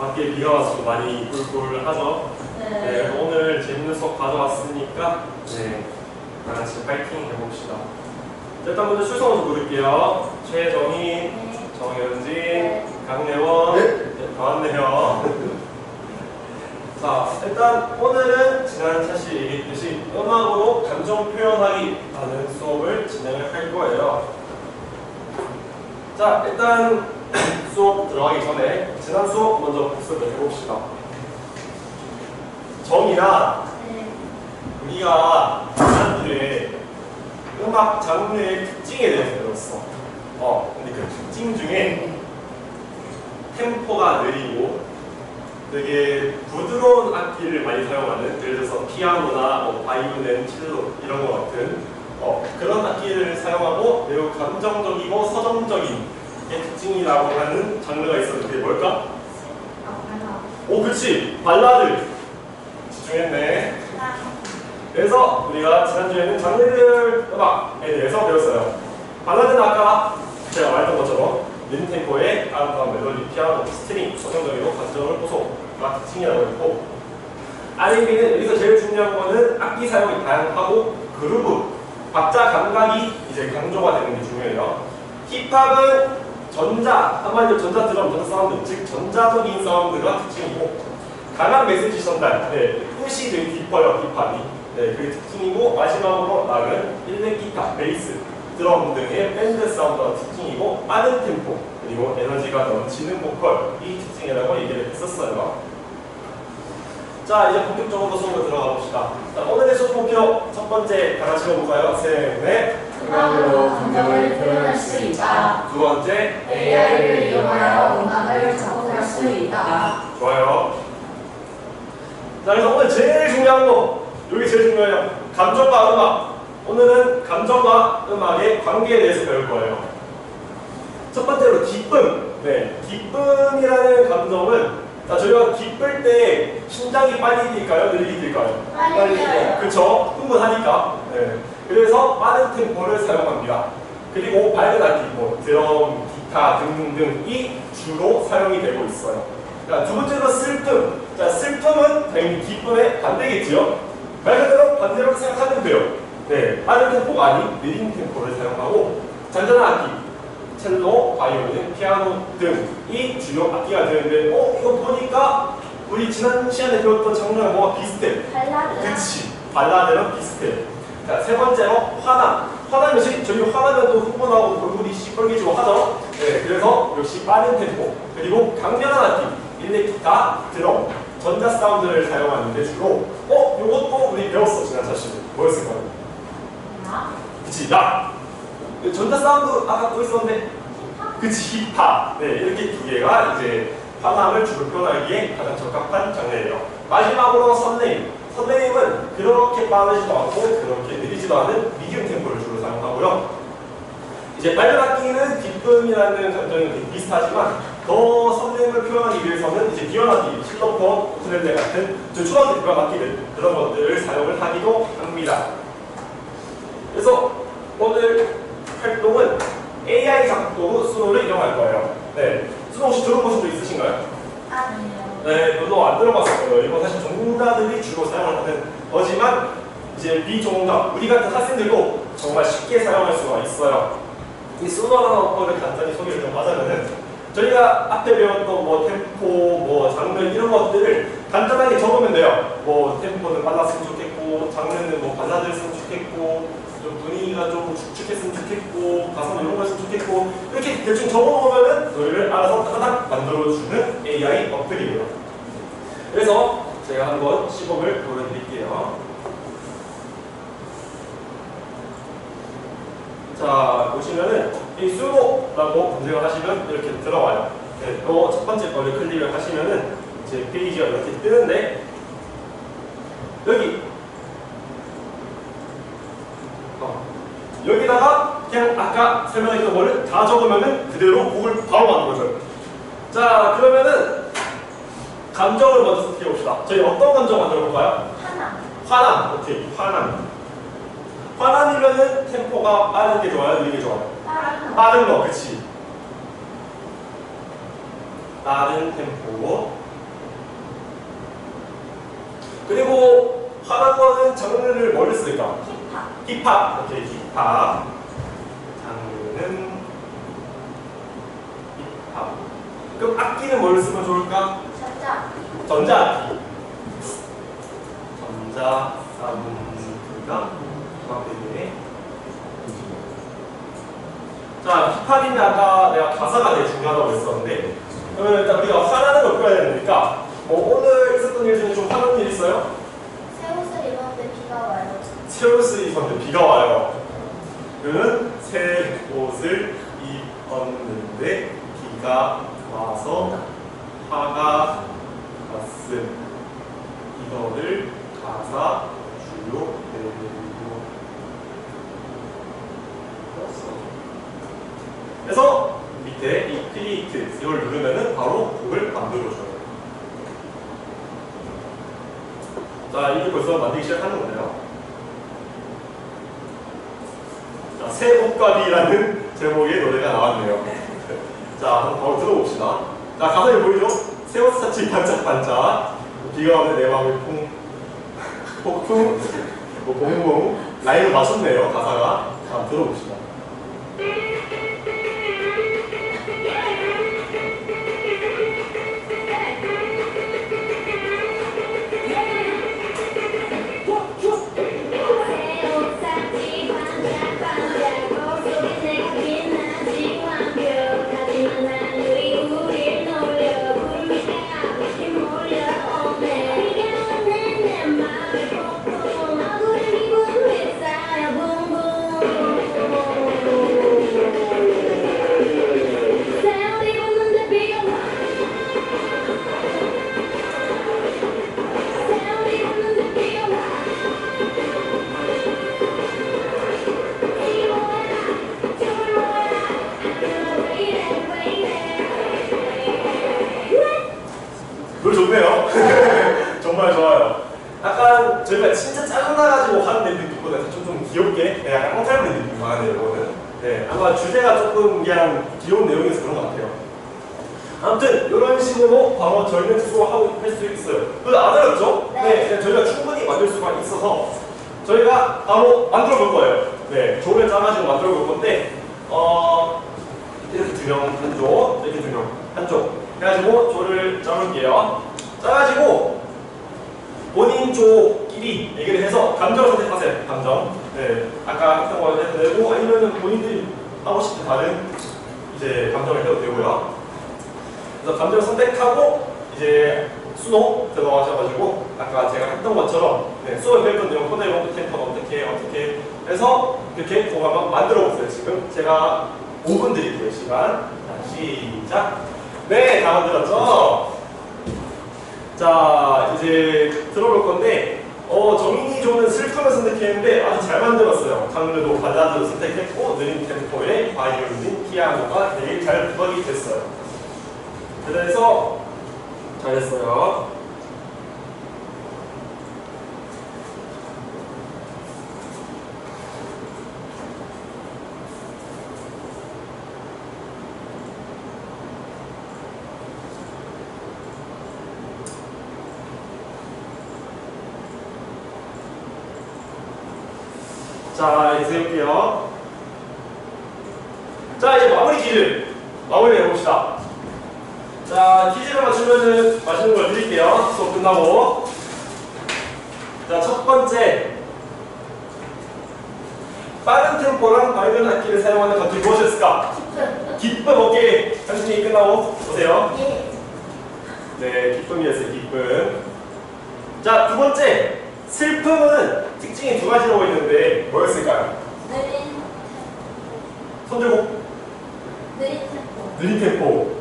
밖에 비가 와서 많이 꿀꿀하죠. 네, 오늘 재밌는 수업 가져왔으니까 네, 다 같이 파이팅 해봅시다. 자, 일단 먼저 출석부터 부를게요. 최정희, 정현진, 강래원, 네, 다 왔네요. 자, 일단 오늘은 지난 차시 얘기했듯이 음악으로 감정 표현하기 라는 수업을 진행을 할 거예요. 자, 일단 수업 들어가기 전에 지난 수업 먼저 복습을 해봅시다. 정이나 우리가 지난주에 음악 장르의 특징에 대해서 배웠어. 어, 근데 그 특징 중에 템포가 느리고 되게 부드러운 악기를 많이 사용하는 예를 들어서 피아노나 뭐 바이올린, 첼로 이런 것 같은 어, 그런 악기를 사용하고 매우 감정적이고 서정적인 게 특징이라고 하는 장르가 있었는데 뭘까? 오 그치 발라드. 집중했네. 그래서 우리가 지난주에는 장르들 음악에 대해서 배웠어요. 발라드는 아까 제가 말했던 것처럼 린템포의 아름다운 멜로디, 피아노, 스트링, 서정적이고 감정을 호소가 특징이라고 했고 R&B는 여기서 제일 중요한 거는 악기 사용이 다양하고 그루브, 박자 감각이 이제 강조가 되는 게 중요해요. 힙합은 전자, 한마디로 전자 드럼, 전자 사운드, 즉 전자적인 사운드가 특징이고 강한 메시지 전달, 네, 뜻이 되게 깊어요, 힙합이 네, 그게 특징이고 마지막으로 락은 일렉 기타, 베이스, 드럼 등의 밴드 사운드가 특징이고 빠른 템포 그리고 에너지가 넘치는 보컬이 특징이라고 얘기를 했었어요. 자 이제 본격적으로 수업으로 들어가 봅시다. 자, 오늘의 수업 목표 첫 번째 다 같이 해볼까요? 셋, 넷. 음악으로 감정을 표현할 수 있다. 두 번째 AI를 이용하여 음악을 작곡할 수 있다. 좋아요. 자 그래서 오늘 제일 중요한 거 여기 제일 중요해요. 감정과 음악. 오늘은 감정과 음악의 관계에 대해서 배울 거예요. 첫 번째로 기쁨. 네, 기쁨이라는 감정은 자 저희가 기쁠 때 심장이 빨리 뛸까요? 느리게 뛸까요? 빨리 뛰어요. 그렇죠. 흥분하니까. 네. 그래서 빠른 템포를 사용합니다. 그리고 밝은 악기, 뭐 드럼, 기타 등등등이 주로 사용이 되고 있어요. 자, 두 번째로 슬픔. 자, 슬픔은 당연히 기쁨의 반대겠지요. 말 그대로 반대로 생각하면 돼요. 네, 빠른 템포가 아닌 느린 템포를 사용하고 잔잔한 악기, 첼로, 바이올린, 피아노 등이 주요 악기가 되는데 어? 이거 보니까 우리 지난 시간에 배웠던 장르랑 뭐가 비슷해. 발라드. 그치. 발라드랑 비슷해. 자, 세 번째로 화남. 화남 역시 저희 화나면 또 흥분하고 얼굴이 시뻘개지고 하죠. 네, 그래서 역시 빠른 템포. 그리고 강렬한 악기, 일렉 기타, 드럼, 전자 사운드를 사용하는데 주로 어? 요것도 우리 배웠어, 지난 차시에. 뭐였을까요? 그치, 야! 전자 사운드 아까 또 있었는데 그치, 힙합. 네, 이렇게 두 개가 이제 화남을 주로 표현하기에 가장 적합한 장르예요. 마지막으로 선네임. 선네임은 그렇게 빠르지도 않고 그렇게 느리지도 않은 미디움 템포를 주로 사용하고요. 이제 빨간 악기는 기쁨이라는 되게 비슷하지만 더 선네임을 표현하기 위해서는 이제 비연악기, 실로폰, 우쿨렐레 같은 저 초등학교 국악 악기들 그런 것들을 사용을 하기도 합니다. 그래서 오늘 활동은 AI 작곡 수노를 이용할 거예요. 네. 수노 혹시 들어보신 적 있으신가요? 아니요. 네, 별로 안 들어봤을 거예요. 이건 사실 전공자들이 주로 사용하는 거지만 이제 비전공자, 우리 같은 학생들도 정말 쉽게 사용할 수가 있어요. 이 수노라는 거를 간단히 소개를 좀 하자면은 저희가 앞에 배웠던 뭐 템포, 뭐 장르 이런 것들을 간단하게 적으면 돼요. 뭐 템포는 빨랐으면 좋겠고, 장르는 뭐 발라드였으면 좋겠고, 좀 분위기가 좀 축축했으면 좋겠고, 가사는 이런 거였으면 좋겠고, 이렇게 대충 적어놓으면은 너희를 알아서 따닥 만들어주는 AI 어플이에요. 그래서 제가 한번 시범을 보여드릴게요. 자, 보시면은 이 수로라고 검색을 하시면 이렇게 들어와요. 네, 또첫 번째 거를 클릭을 하시면은 이제 페이지가 이렇게 뜨는데 여기 어, 여기다가 그냥 아까 설명했던 거를 다 적으면은 그대로 곡을 바로 만들어줘요. 자, 그러면은 감정을 먼저 선택해 봅시다. 저희 어떤 감정 만들어 볼까요? 하나. 화남. 오케이, 화남. 화남이면은 템포가 빠른 게 좋아요, 느린 게 좋아요? 빠른 거. 빠른 거, 그치? 빠른 템포. 그리고 화랑어는 장르를 뭘 쓸까? 힙합. 힙합. 오케이, 힙합. 장르는 힙합. 그럼 악기는 뭘 쓰면 좋을까? 전자. 전자악기. 전자 사운드가 힙합이네. 자, 힙합이면 아까 내가 가사가 되게 중요하다고 했었는데 그러면 일단 우리가 화나는 걸 풀어야 되니까 뭐 오늘 있었던 일 중에 좀 화나는 일 있어요? 새 옷을 입었는데 비가 와요. 새 옷을 입었는데 비가 와요. 그는 새 옷을 입었는데 비가 와서 화가 났음. 이거를 가사 주요 내용으로 써. 그래서 밑에 이 create 이걸 누르면은 바로 곡을 만들어줘요. 자, 이게 벌써 만들기 시작하는 거네요. 자, 새 옷가비라는 제목의 노래가 나왔네요. 자, 한번 바로 들어봅시다. 자, 가사에 보이죠? 새 옷같이 반짝반짝 비가 오는 내 맘을 풍 폭풍 뭐 봉봉 라인을 맞췄네요 가사가 자, 들어봅시다. 노래 좋네요. 정말 좋아요. 약간 저희가 진짜 짜증나가지고 하는 느낌보다 좀, 좀 귀엽게 네, 약간 엉닮은 느낌 많아요 이거는. 네, 아마 주제가 조금 그냥 귀여운 내용이어서 그런 것 같아요. 아무튼 이런 식으로 바로 저희는 수고하고 할 수 있어요. 그거 안 어렵죠? 네. 네, 저희가 충분히 만들 수가 있어서 저희가 바로 만들어 볼 거예요. 네, 조를 짜가지고 만들어 볼 건데 어 이렇게 두 명 한쪽, 이렇게 두 명 한쪽 해가지고 조를 짜볼게요. 짜가지고 본인 쪽끼리 얘기를 해서 감정을 선택하세요. 감정. 네, 아까 했던 거 해도 되고 아니면은 본인들이 하고 싶은 다른 이제 감정을 해도 되고요. 그래서 감정을 선택하고 이제 수능 들어가셔가지고 아까 제가 했던 것처럼 네, 수업에 배웠던 내용 토대로 템퍼 어떻게 어떻게 해서 이렇게 그거 한번 만들어 보세요. 지금 제가 5분 드릴게요. 시간. 자, 시작. 네, 다 만들었죠? 자, 이제 들어볼 건데 어, 정인이 조는 슬픔을 선택했는데 아주 잘 만들었어요. 장르도 발라드를 선택했고 느린 템포의 바이올린, 피아노가 되게 잘 부각이 됐어요. 그래서 잘했어요. 자, 이제 세울게요. 자, 이제 마무리 퀴즈. 마무리 해봅시다. 자, 퀴즈를 맞추면은 맛있는 걸 드릴게요. 수업 끝나고. 자, 첫 번째. 빠른 템포랑 밝은 악기를 사용하는 것이 무엇이었을까? 기쁨. 기쁨 어깨 당신이 끝나고 오세요. 예. 네, 기쁨이었어요, 기쁨. 자, 두 번째. 슬픔은 특징이 두 가지라고 있는데 뭐였을까요? 느린 손 들고 느린 템포. 느린 템포.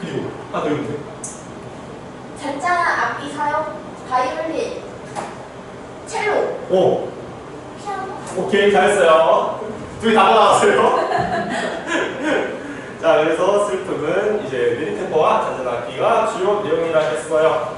그리고 하나 더 있는데. 잔잔한 악기 사용. 바이올린. 첼로. 오, 피아노. 오케이, 잘했어요. 둘이 다 나왔어요. 자, 그래서 슬픔은 이제 느린 템포와 잔잔한 악기가 주요 내용이라 했어요.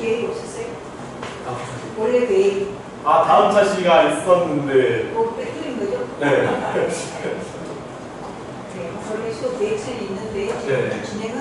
계획이 없었어요? 원래 계획 아 다음 차시가 있었는데 뭐 빼뜨린 거죠? 네. 네, 원래 수업 계획서는 있는데 네. 5월